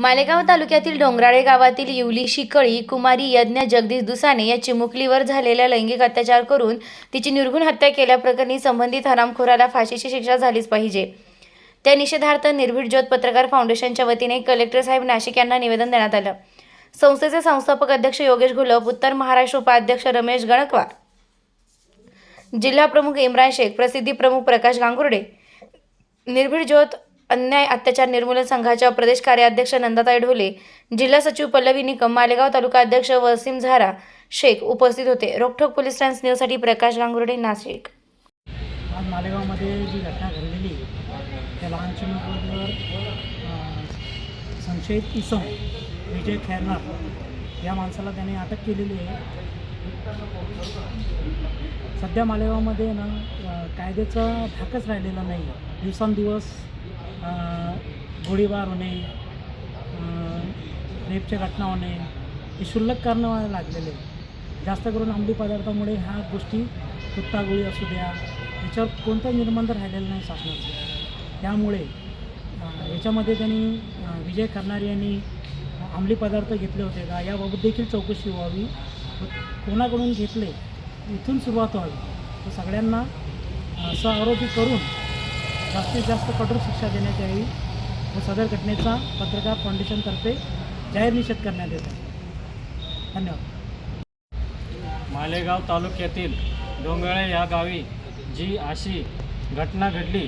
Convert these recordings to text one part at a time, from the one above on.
मालेगाव तालुक्यातील डोंगराळे गावातील युवली शिकळी कुमारी यज्ञ जगदीश दुसाने या चिमुकलीवर झालेल्या लैंगिक अत्याचार करून तिची निर्घुण हत्या केल्याप्रकरणी संबंधित हरामखोराला फाशीची शिक्षा झालीच पाहिजे. त्या निषेधार्थ निर्भीड ज्योत पत्रकार फाउंडेशनच्या वतीने कलेक्टर साहेब नाशिक यांना निवेदन देण्यात आलं. संस्थेचे संस्थापक अध्यक्ष योगेश घोलप उत्तर महाराष्ट्र उपाध्यक्ष रमेश गणकवार जिल्हा प्रमुख इम्रान शेख प्रसिद्धी प्रमुख प्रकाश गांगुर्डे निर्भीड ज्योत अन्याय अत्याचार निर्मूलन संघाच्या प्रदेश कार्याध्यक्ष नंदाताई ढोले जिल्हा सचिव पल्लवी निकम मालेगाव तालुका अध्यक्ष वसीम झारा शेख उपस्थित होते. रोखोक पोलीस टाइम्स न्यूजसाठी प्रकाश गांगुर्डे नाशिक. आज मालेगावमध्ये जी घटना घडलेली त्या लहान चिमुकलीवर संशयित इसम विजय खैरनार या माणसाला त्याने अटक केलेली आहे. सध्या मालेगावमध्ये ना अं, कायद्याचा धाकच राहिलेला नाही. दिवसांदिवस गोळीबार होणे रेपच्या घटना होणे हे क्षुल्लक कारणं व्हायला लागलेले जास्त करून अंमली पदार्थामुळे ह्या गोष्टी कुत्ता गोळी असू द्या याच्यावर कोणतं निर्बंध राहिलेलं नाही शासनाचं. त्यामुळे याच्यामध्ये त्यांनी विजय करणारे यांनी अंमली पदार्थ घेतले होते का याबाबत देखील चौकशी व्हावी. कोणाकडून घेतले इथून सुरुवात व्हावी. तर सगळ्यांना असं आरोपी करून जास्तीत जास्त कठोर शिक्षा देण्यात यावी व सदर घटनेचा पत्रकार फाउंडेशनतर्फे जाहीर निषेध करण्यात येत. आहे धन्यवाद. मालेगाव तालुक्यातील डोंगळे या गावी जी अशी घटना घडली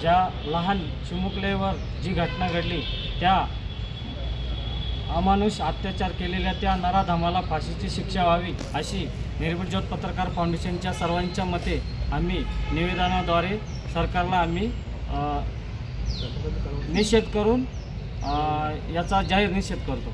ज्या लहान चिमुकलेवर जी घटना घडली त्या अमानुष अत्याचार केलेल्या त्या नराधमाला फाशीची शिक्षा व्हावी अशी निर्भीडज्योत पत्रकार फाउंडेशनच्या सर्वांच्या मते आम्ही निवेदनाद्वारे सरकारला आम्ही निषेध करून याचा जाहीर निषेध करतो.